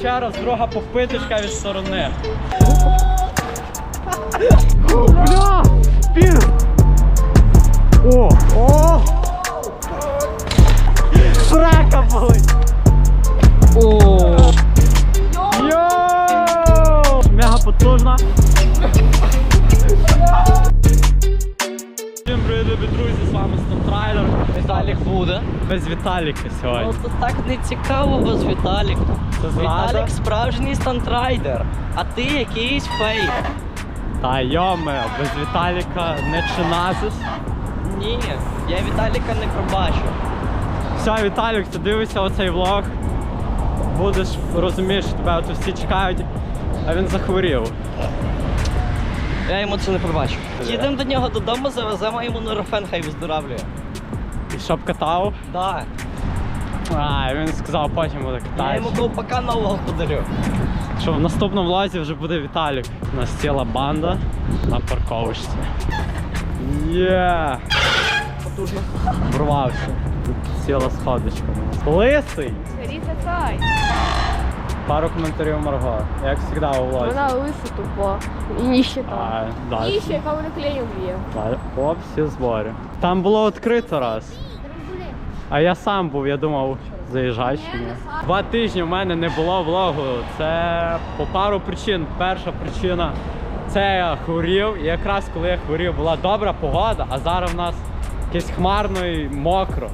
Ще раз друга попиточка від сторони. Бля! Пір! О! О! Срака болить! О! Йоу! Мега потужна. Всім привіт, любі друзі, з вами Стонтрайлер. Віталік буде. Без Віталіка Ну сьогодні. то так не цікаво без Віталіка. Це. Віталік справжній стантрайдер, а ти якийсь фейк. Та йоме, без Віталіка не чиназис. Ні, я Віталіка не пробачу. Все, Віталік, ти дивишся оцей влог. Будеш розумієш, що тебе от всі чекають, а він захворів. Я йому це не пробачу. Їдемо до нього додому, завеземо йому норофен, хай виздоравлює. І щоб катав, Да. А він сказав, потім буде Я катати. йому ковпака нового подарю. Що в наступному влозі вже буде Віталік. У нас ціла банда на парковочці. Є! Потужно. Врвався. Тут ціла сходочка. у нас. Лисий! Скоріше цай. Пару коментарів Марго. Як завжди у влозі. Вона лиса тупо. І ніщета. А, далі. Ніща, яка мене клеєм б'є. Далі. О, всі збори. Там було відкрито раз. А я сам був, я думав, заїжджай чи. Два тижні в мене не було влогу. Це по пару причин. Перша причина це я хворів. І якраз коли я хворів, була добра погода, а зараз в нас якесь хмарно і мокро.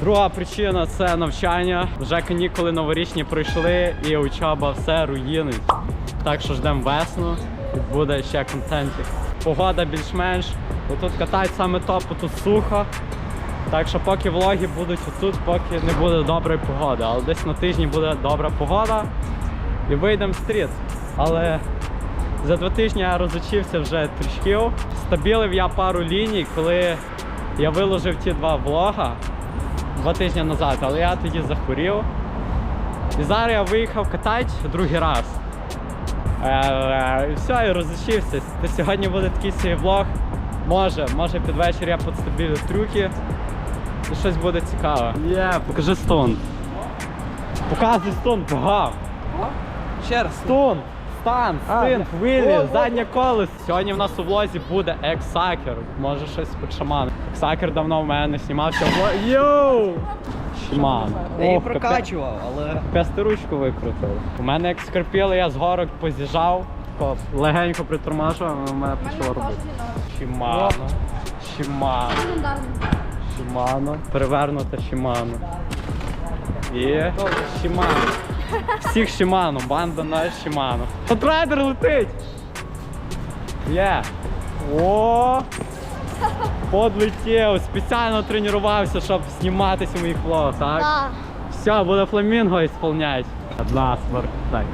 Друга причина це навчання. Вже канікули новорічні пройшли і учоба все руїнить. Так що ждемо весну і буде ще контентик. Погода більш-менш. Тут катають саме топ, тут сухо. Так що поки влоги будуть отут, поки не буде доброї погоди. Але десь на тижні буде добра погода і вийдемо в стріт. Але за два тижні я розучився вже трішків. Стабілив я пару ліній, коли я виложив ті два влога два тижні назад, але я тоді захворів. І зараз я виїхав катати другий раз. Е, І все, і розучився. Сьогодні буде такий свій влог. Може, може під вечір я підстабілю трюки. І щось буде цікаве. Є, покажи стон. Показуй стон, погав. Ще раз. Стон, стан, А, стинт, о, вилі, о. заднє колесо. Сьогодні в нас у влозі буде ексакер. Може щось під шаман. Ексакер давно в мене не знімався. Йоу! Шаман. Я її прокачував, але. Капець ти ручку викрутив. У мене як скорпіли, я з горок поз'їжджав, тако легенько притормажував, і у мене почало робити. Шимано. Шимано. Шимано. Перевернута Шимано. І Шимано. Всіх Шимано, банда на Шимано. Потрайдер летить! Є. О! Подлетів, спеціально тренувався, щоб зніматися в моїх влогах, так? Так. Все, буде фламінго ісполнять. Одна свар. Так.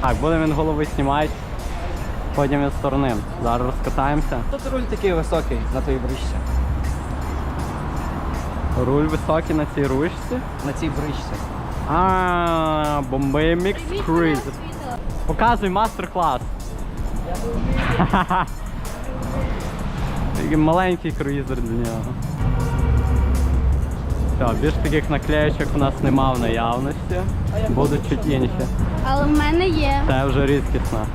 Так, буде він голови знімати. Потім від сторони. Зараз розкатаємося. Тут руль такий високий на твоїй бричці. Руль високий на цій ручці. На цій бричці. А, бомби мікс круїз. Показуй мастер-клас. Такий маленький круїзер для нього. Все, більш таких наклеєчок у нас нема в наявності. Будуть чуть інші. Але в мене є. Це вже рідкісно.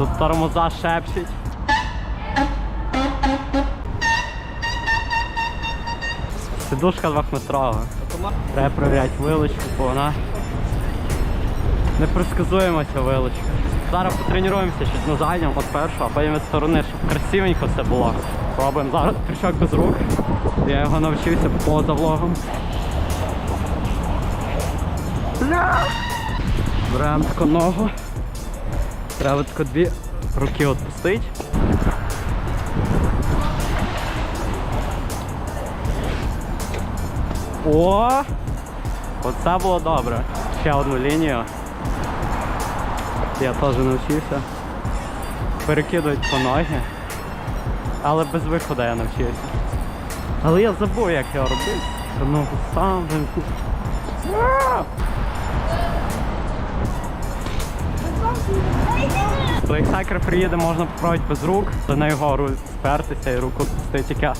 Тут тормоза шепчуть. Сидушка двохметрова. Треба перевіряти вилочку, бо вона непредсказуема ця вилочка. Зараз потренуємося щось на задньому, от першого, а потім від сторони, щоб красивенько все було. Пробуємо зараз крючок без рук. Я його навчився поза влогом. Беремо таку ногу. Треба тако дві руки відпустити. О! Оце було добре. Ще одну лінію. Я теж навчився. Перекидують по ноги. Але без виходу я навчився. Але я забув, як робити. Цю Ногу сам То як хакер приїде, можна попробувати без рук, то на його руль спертися і руку пустити, тільки я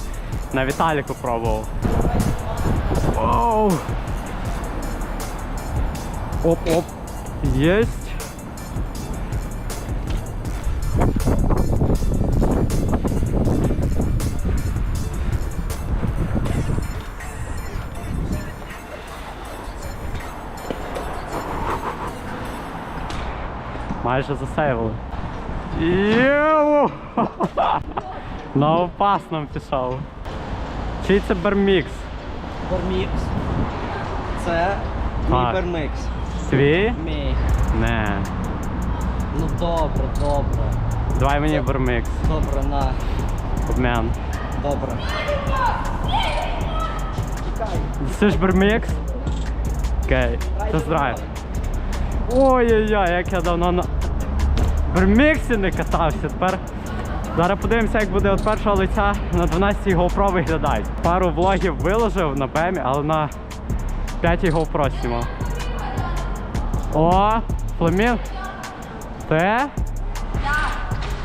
на Віталіку пробував. Оп-оп. Єсть. Майже засейвили. Єу! На опасному пішов. Чий це бермікс? Бормікс. Це мій бермікс. Твій? Мій. Не. Ну добре, добре. Давай мені бермікс. Добре, на. Обмян. Добре. Це ж бермікс? Окей. Тест-драйв. Ой-ой-ой, як я давно на берміксі не катався. Тепер зараз подивимося, як буде від першого лиця на 12 GoPro виглядає. Пару влогів виложив на бемі, але на 5 GoPro знімав. О, фламін. Те?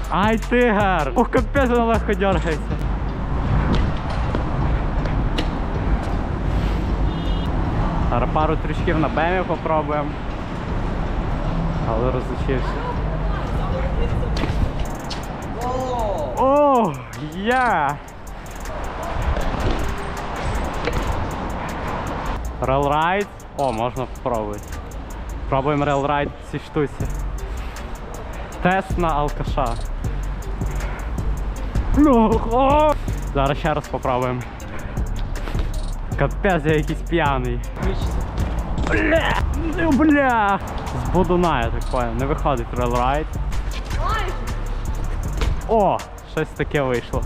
Ай, тигр! Ох, капець, воно легко дергається. Зараз пару трішків на бемі попробуємо. Але розучився. О, є! Релрайд. О, можна спробувати. Пробуємо релрайд в цій штуці. Тест на алкаша. Ну! Зараз ще раз попробуємо. Капець, я якийсь п'яний. Бля! Ну, бля! З будуна, я так понял. Не виходить релрайд. О! Щось таке вийшло.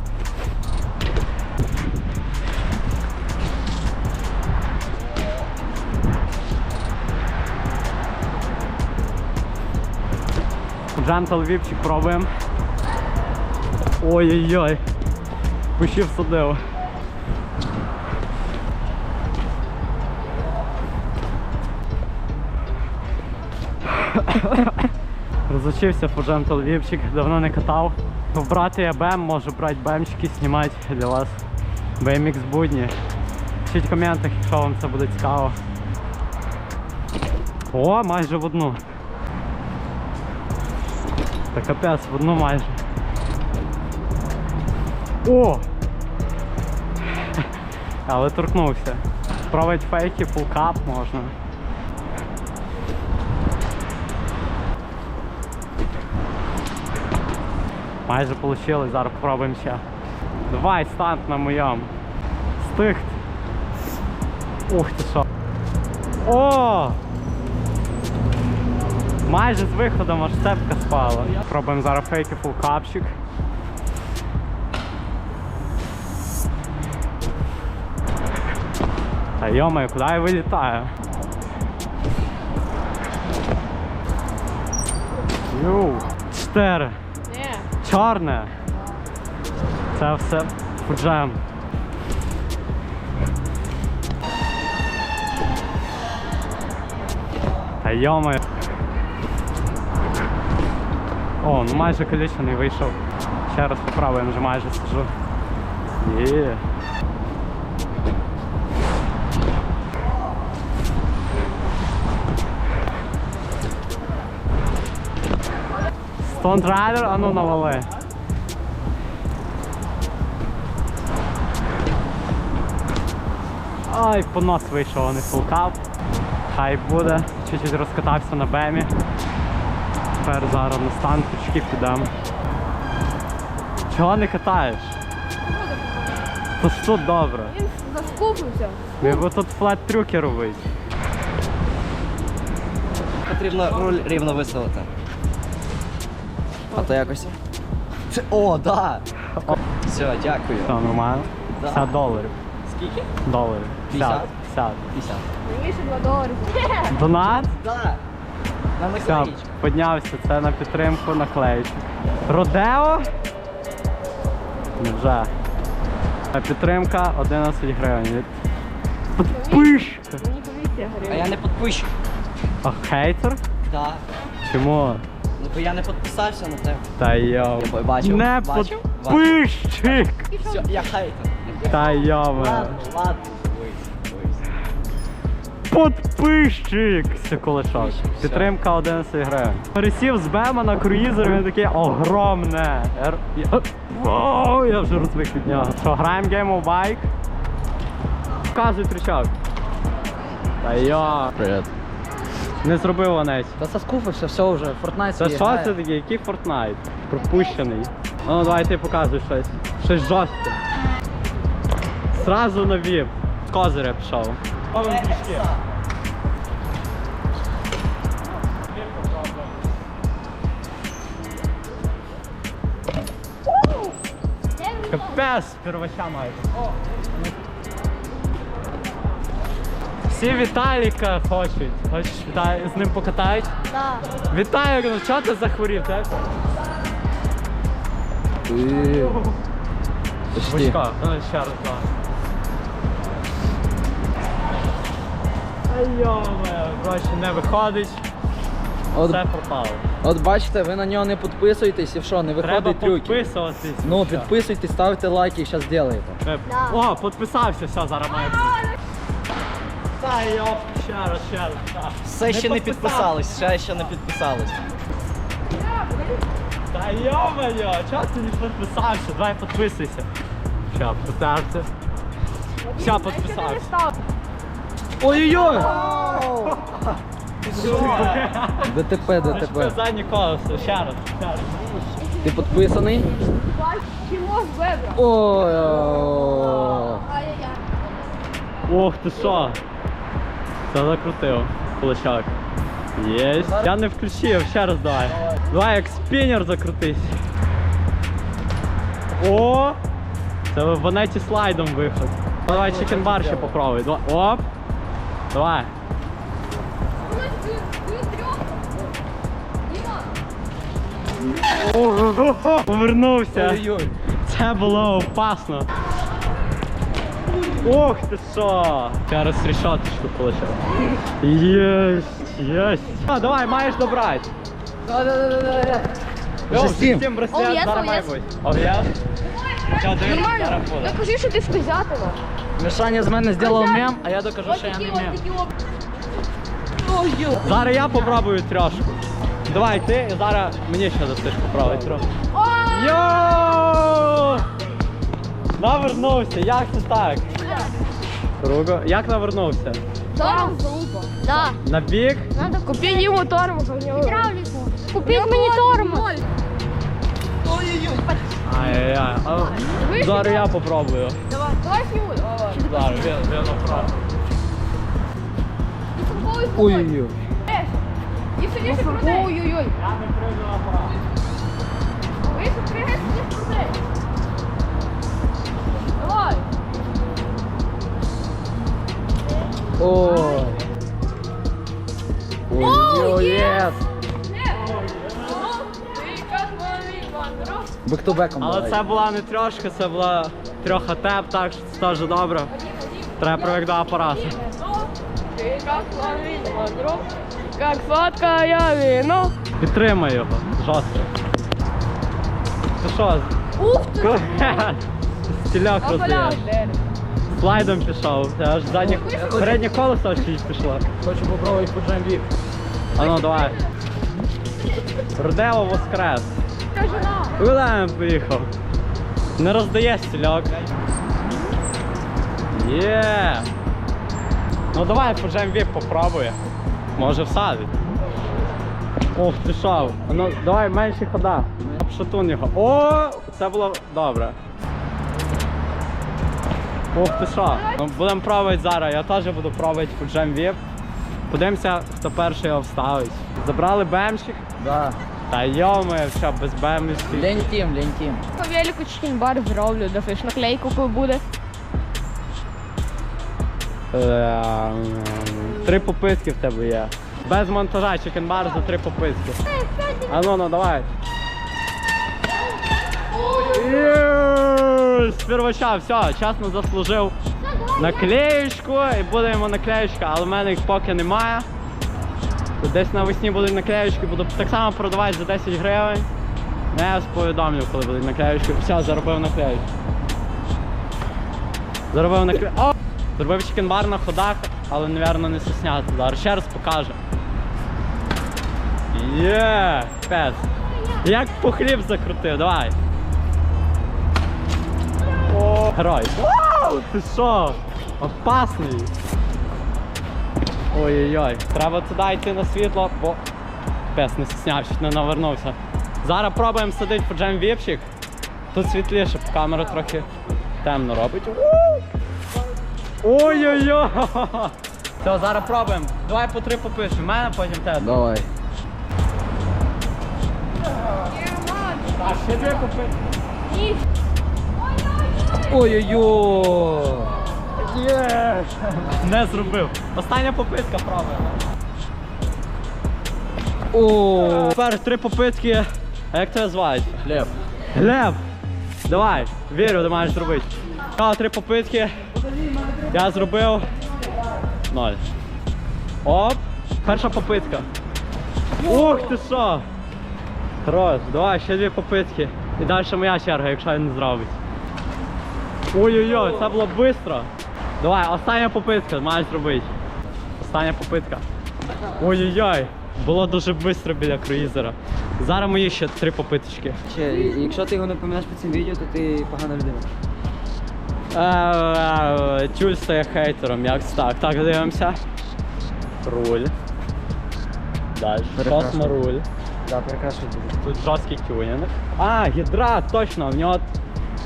Джентл віпчик пробуємо. Ой-ой-ой. Кущів садив. Розучився по Gentle Віпчик, давно не катав. Брати я БМ, можу брати БМчики, знімати для вас BMX будні. Пишіть в коментах, якщо вам це буде цікаво. О, майже в одну. Та капець, в одну майже. О! Але торкнувся. Спробувати фейки, фулкап можна. Майже вийшло, зараз попробуємо ще. Давай, стант на моєму. Стихт. Ух ти що. О! Майже з виходом аж цепка спала. Пробуємо зараз фейки фулкапчик. Та йомаю, куди я вилітаю? Йоу, чотири. Чорне. Це все фуджем. Та йоми. О, ну майже колічений вийшов. Ще раз попробуємо, вже майже сижу. Є. Стонт Райдер, а ну навали. Ай, по нос вийшов, а не фулкап. Хай буде. Чуть-чуть розкатався на бемі. Тепер зараз на стан трішки підемо. Чого не катаєш? То тут добре. Він заскупився. Ми тут флет трюки робить. Потрібно руль рівно виставити. А то якось. Це- О, да! Все, дякую. Все нормально. Да. 50 доларів. Скільки? Доларів. 50? 50. 50. Більше 2 доларів. Донат? Да. На Все, наклеїчку. піднявся. Це на підтримку наклеїчок. Родео? Вже. Підтримка 11 гривень. Подпиш! Мені повітря А горить. я не підпишу. А хейтер? Да. Чому? Ну бо я не підписався на тебе. Та йо. Я бачив, Не бачив, подписчик! Все, я хейтер. Та. Ладно, ладно. Дивись. Подписчик! Це кулачок. Підтримка 11 гривень. Пересів з Бема на круїзер, він такий огромне. Р- Я... Вже розвик від нього. Що, граємо Game of Bike? Показуй трючок. Та йо. Привіт. Не зробив Ванець. Та соскуфився, все вже, Fortnite Та свій що грає. це таке? Який Fortnite? Пропущений. Ну давай ти показуй щось. Щось жорстке. Сразу на VIP. Козиря пішов. Капець, первача майже. Всі Віталіка хочуть. Хочеш Віталій, з ним покатають? Так. Віталік, ну чого ти захворів? Ти? Бучка, ну ще раз два. Айоме, коротше, не виходить, От, все пропало. от бачите, ви на нього не підписуєтесь і що, не Треба виходить трюки. підписуватись. Ну, підписуйтесь, ставте лайки, і зараз зробите. Е, О, підписався, все, зараз має бути. Та йоп, ще раз, ще раз. так. Все ще не підписались, ще ще не підписались. Та йо-моє, чого ти не підписався? Давай підписуйся. Все, підписався. Все, підписався. Ой-ой-ой! ДТП, ДТП. заднє колесо, ще раз, ще раз. Ти підписаний? Чого вибрав? Ой. Ай-яй-яй. Ох ти що? Це закрутив кулачок. Єсть. Я не включив, ще раз давай. Давай як спінер закрутись. О! Це в ванеті слайдом виход. Давай чекенбар ще попробуй. Давай. Оп! Давай. Повернувся. Це було опасно. Ох ти що! Зараз рішоточку получив. Єсть, єсть. А, давай, маєш добрати. Вже сім. Систем браслет Ов'єс, зараз має ов'єс. бути. Ов'єс? Що, дивись, Нормально. зараз буде. Я що ти спизятила. Мішаня з мене зробив мем, а я докажу, що я не мем. Зараз я попробую трьошку. Давай ти, і зараз мені ще дасиш попробувати трьошку. Йоу! Навернувся, як це так? Круго. Як навернувся? Тормоз залупа. Да. На бік? Надо купить йому тормоз. Гідравліку. Купіть мені тормоз. Ай-яй-яй. Зараз я попробую. Давай, давай сніму. Зараз, він, він попробує. Ой-ой-ой. Їси, крутай. Ой-ой-ой. Я не прийду апарат. Ой. Ой-ой, єс. Бек-то-беком Але давай. це була не трьошка, це була трьоха теп, так що це теж добре. Треба привик до апарату. Как сладкое вино. Підтримай його, жорстко. Ти що? Ух ти! Стіляк роздаєш. Слайдом пішов. Це аж заднє переднє колесо аж чуть пішло. Хочу попробувати по джамбі. А ну давай. Родео воскрес. Куди він поїхав? Не роздає стільок. Є. Ну давай по джемвіп попробує. Може всадить. Ох, пішов. Ну давай менші хода. Шатун його. О, це було добре. Ох ти що. Ну, будемо пробувати зараз. Я теж буду пробувати по джемвіп. Подивимося, хто перший його вставить. Забрали бемчик. Да. Та йоми, що без бемчиків. Лень тім, лень тім. По велику чекін-бар зроблю, да фиш наклейку коли буде. Е, Три пописки в тебе є. Без монтажа чекенбар за три пописки. А ну ну давай. З первача, все, чесно заслужив наклеєчку і буде йому наклеєчка, але в мене їх поки немає. Десь навесні будуть наклеєчки, буду так само продавати за 10 гривень. Ну, Я вас повідомлю, коли будуть наклеєчки. Все, заробив наклеєчку. Заробив наклеєчку. О! Зробив чекенбар на ходах, але, мабуть, не сосняти. Зараз ще раз покаже. Є, пес. Як по хліб закрутив, давай. О, герой. Вау, ти що? Опасний. Ой-ой-ой, треба туди йти на світло, бо пес не сняв, чуть не навернувся. Зараз пробуємо садити по джем віпчик. Тут світліше, камера трохи темно робить. Ой-ой-ой! Все, зараз пробуємо. Давай по три попишемо. Мене потім тебе. Давай. Так, ще дві попишемо. Ой-ой-ой. Є! Не зробив. Остання попитка пробуємо. О. Тепер три попитки. А як тебе звати? Глеб. Глеб! Давай, вірю, ти маєш зробити. Я три попитки. Я зробив. Ноль. Оп! Перша попитка. Ух ти що! Хорош, давай, ще дві попитки. І далі моя черга, якщо він не зробить. Ой-ой-ой, це було швидко. Давай, остання попитка, маєш зробити. Остання попитка. Ой-ой-ой, було дуже швидко біля круїзера. Зараз мої ще три попиточки. Ще, якщо ти його не пам'ятаєш по цим відео, то ти погана людина. Е, Тюль стає хейтером, як так. Так, дивимося. Руль. Далі. Косморуль. Да, прекрасно. Тут жорсткий тюнінг. А, гідра, точно. В нього,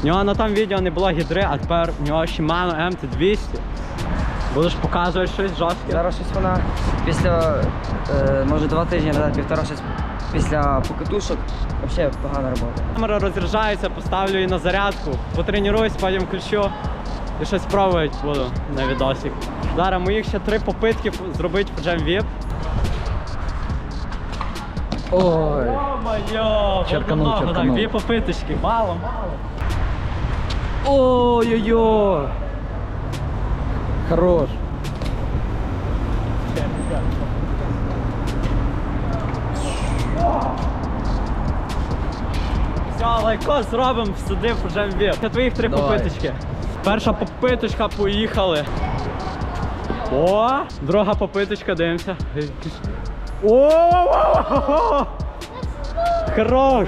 в нього на тому відео не було гідри, а тепер в нього Shimano MT200. Будеш показувати щось жорстке? Зараз щось вона після, е, може два тижні назад, півтора щось після покатушок, взагалі погана робота. Камера розряджається, поставлю її на зарядку, потренуюсь, потім включу і щось пробувати буду на відосик. Зараз моїх ще три попитки зробити по Jam VIP. Ой. Йо-моє, Черканув, так, черканув. дві попиточки, мало, мало. Ой-ой-ой. Хорош. Все, лайко зробимо, всадив уже в. Це твоїх три Давай. попиточки. Перша попиточка, поїхали. О, друга попиточка, дивимося. О! Хорош!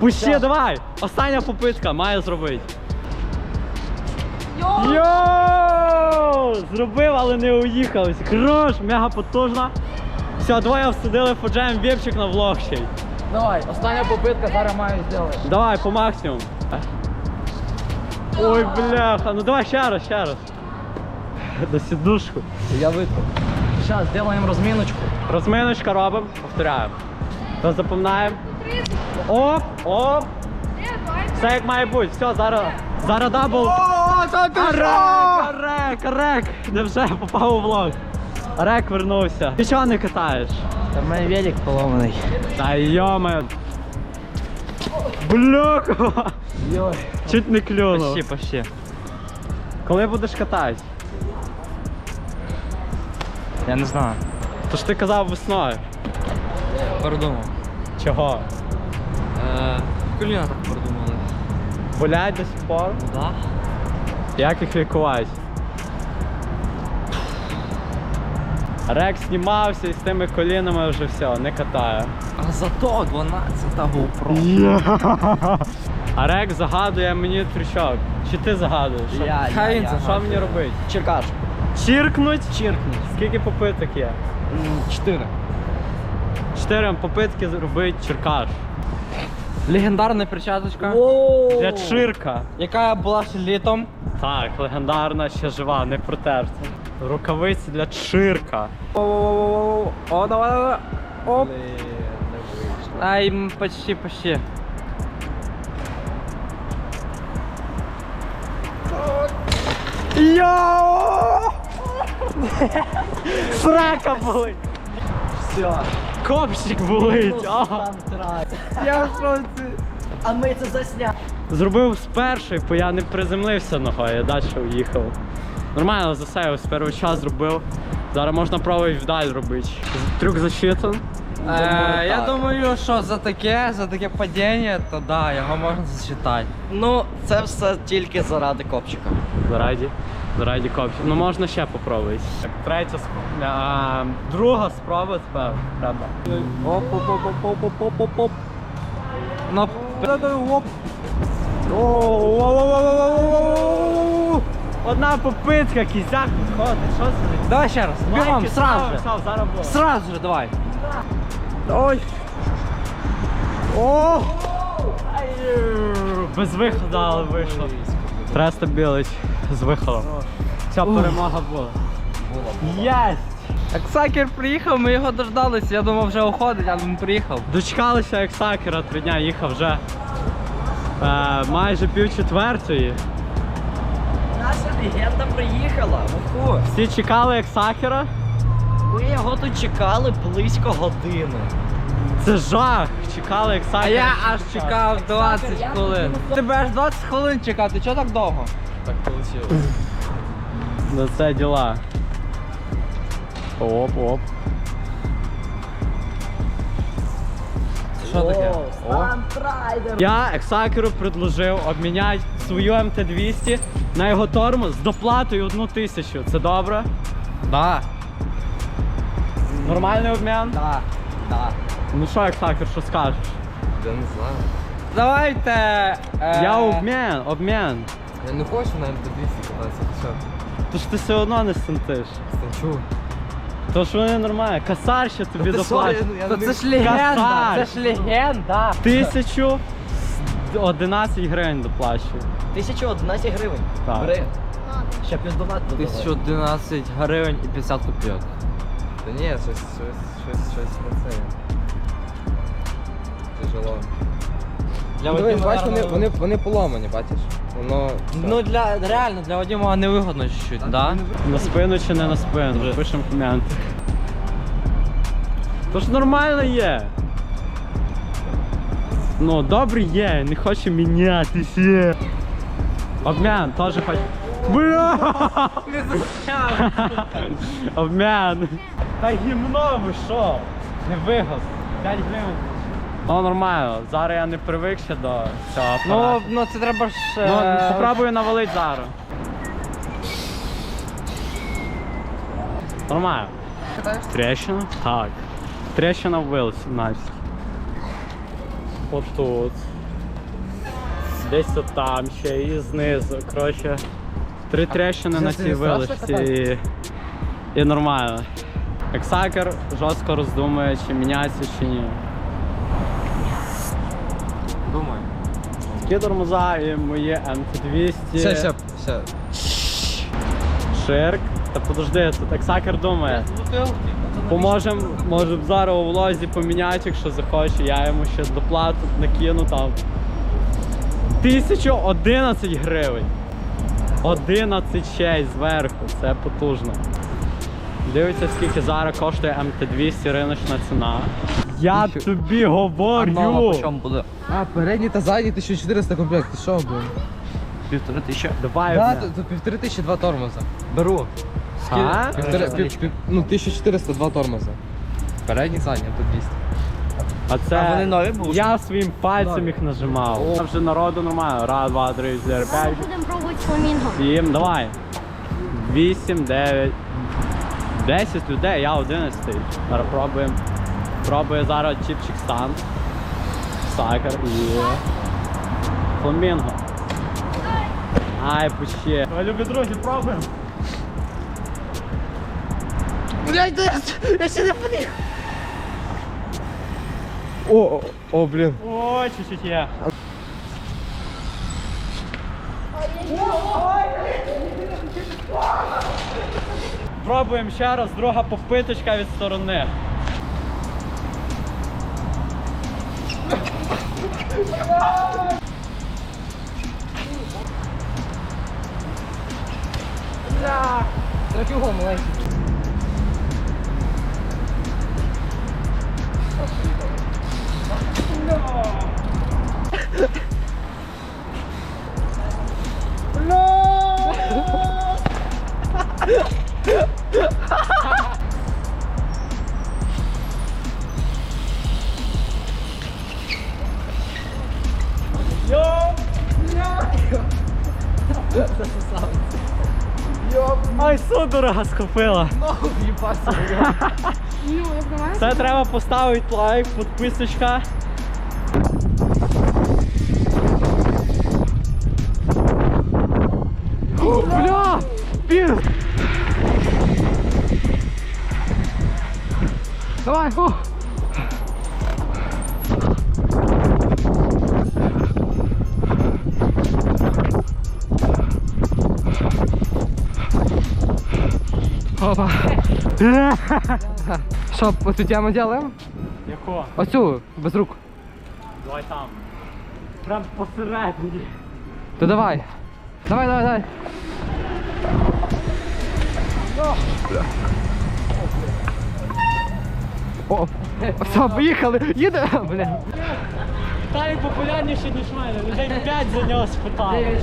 Пущи, давай! Остання попитка, має зробити. Йоу! Зробив, але не уїхались. Хорош, мега потужна. Все, двоє всадили фоджаєм віпчик на влог ще й. Давай, остання попитка, зараз маю зробити. Давай, по максимуму. Ой, бляха, ну давай ще раз, ще раз. На сідушку. Я витку. Зараз зробимо розміночку. Розминочка робимо, повторяємо. То запоминаємо. Оп, оп. Все як має бути. Все, зараз. Зараз дабл. О, та ти арек, арек. Невже попав у влог. Арек вернувся. Ти чого не катаєш? Та в мене велик поломаний. Та йоме. Бляха. Чуть не клюнув. Почти, почти. Коли будеш катати? Я не знаю. То ж ти казав весною. Передумав. Чого? Е, коліна так передумали. Болять до сих пор? Да? Як їх лікувати? Рек знімався і з тими колінами вже все, не катає. А зато 12 GoPro. А Рек загадує мені трючок. Чи ти загадуєш? Що, Я, я, я що мені робити? Черкаш. Чіркнуть? Чиркнуть. Скільки попиток є? Чотири. Чотири попитки зробити черкаш. Легендарна перчаточка, Для чирка. яка була ще літом. Так, легендарна, ще жива, не протерта. Рукавиці для чирка. О, давай, давай. Оп. Ай, почти, почти. Йоу! Срака болить! Все. Копчик болить! А. Я в шоці. А ми це засняли. Зробив з першої, бо я не приземлився ногою, я далі уїхав. Нормально засеяв, з першого час зробив. Зараз можна пробувати вдаль робити. Трюк засчитан. Е, я думаю, що за таке, за таке падіння, то да, його можна засчитати. Ну, це все тільки заради копчика. Зараді. Зараді копчик. Ну можна ще попробувати. Так, Третя спроба. Друга спроба треба. Оп-оп-оп-оп-оп-оп-оп-оп. Ну, На оп. Одна попитка, кізяк підходить. Що це? Давай ще раз. Бігом, сразу же. Сразу же давай. Ой. О! Без виходу, але вийшло. Треба стабілить з виходом. Ця перемога була. Єсть! Ексакер приїхав, ми його дождалися. Я думав, вже уходить, але він приїхав. Дочекалися як сакера, три дня їхав вже е, майже пів четвертої. Наша легенда приїхала, вуху. Всі чекали як сакера. Ми його тут чекали близько години. Це жах! Чекали як А я аж чекав 20 хвилин. Тебе аж 20 хвилин чекати, чого так довго? Ну це діла. Оп, оп. Що таке? Я ексакеру предложив обміняти свою МТ-200 на його тормоз з доплатою одну тисячу. Це добре? Да. Нормальний обмін? Так, так. Ну що, ексакер, що скажеш? Я не знаю. Давайте. е, Я обмін, обмін. Я не хочу на МТ-200 кататися, ти що? Тож ти все одно не стантиш. Станчу. То ж вони нормально. Касар ще тобі доплачуть. Та це ж легенда, Косарь. це ж легенда. Тисячу з 11 гривень доплачую. 1011 гривень. Так. Бери. Ще плюс донат додавай. 1011 гривень і 50 копійок. Та ні, щось, щось, щось, щось на це. Тяжело. Для Ну, Вадима, бачиш, вони, наверно, вони, вони поламані, бачиш? Воно... Ну для реально для Вадима невигодно чуть-чуть, да? На спину чи не на спину? Пишемо коменти. То ж нормально є. Ну, добре є, не хоче мінятися. Обмін, теж хоч. Бля! Обмін. Та гімно ви що? Не вигод. 5 гривень. Ну нормально, зараз я не привик ще до цього Ну, апарату. ну це треба ж. Ну, е, попробую навалити зараз. Нормально. Трещина? Так. Трещина вбила 17. Отут. Десь там ще і знизу. Коротше, три трещини на цій вилочці. І, і нормально. Ексакер жорстко роздумує, чи міняється, чи ні. Думаю. Такі тормоза і моє МТ-200. Все, все, все. Ширк. Та подожди, тут ексакер думає. Поможем, може б зараз у влозі поміняти, якщо захоче. Я йому ще доплату накину там. 1011 гривень. 11 чей зверху, це потужно. Дивіться, скільки зараз коштує МТ-200 риночна ціна. Я тобі говорю! Нова по чому буде? А, передній та задній 1400 комплект, ти що, блин? Півтори тисячі. Давай. Да, тут тут півтори тисячі два тормоза. Беру. А? Півтори, пів, пів, ну, 1400 два тормоза. Передній, задній, а тут 200. А це А вони нові були? я своїм пальцем їх нажимав. Там вже народу нормально. Раз, два, три, чотири, п'ять, Будемо пробувати фламінго. сім. Давай. Вісім, дев'ять. Десять людей, я одинадцятий. Зараз пробуємо. Пробує зараз чіпчик стан. Сакер і. Фламінго. Ай, почти. Любі друзі, пробуємо. Бляйте! Я ще О, о, о, блін. О, чуть-чуть є. Пробуємо ще раз, друга попиточка від сторони. Трохи маленький. судорога схопила. Ну, як на мене. Це треба поставити лайк, підписочка. Що, оцю тему делаємо? Яко? Оцю, без рук. Давай там. Прям посередині. То давай. Давай, давай, давай. О, все, поїхали. Їде. Бля. Віталік популярніший, ніж мене. Людей 5 за нього спитали.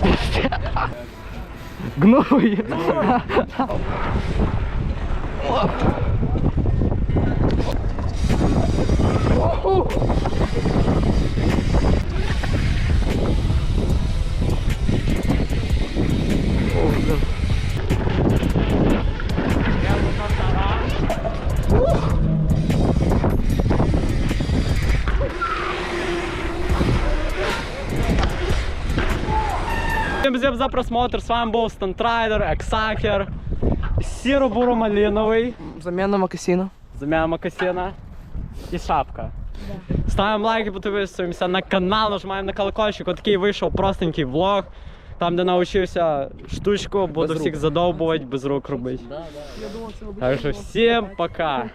Гной. Всем за просмотр. С вами был Стантрайдер, Ексакер, Сіро-буро-малиновий, Заміна макасіна. заміна макасина і шапка. Ставимо лайки, підписуємося на канал, нажимаємо на колокольчик. Отакий вийшов простенький влог. Там, де навчився штучку, буду всіх задовбувати, без рук робити. Так що всім пока.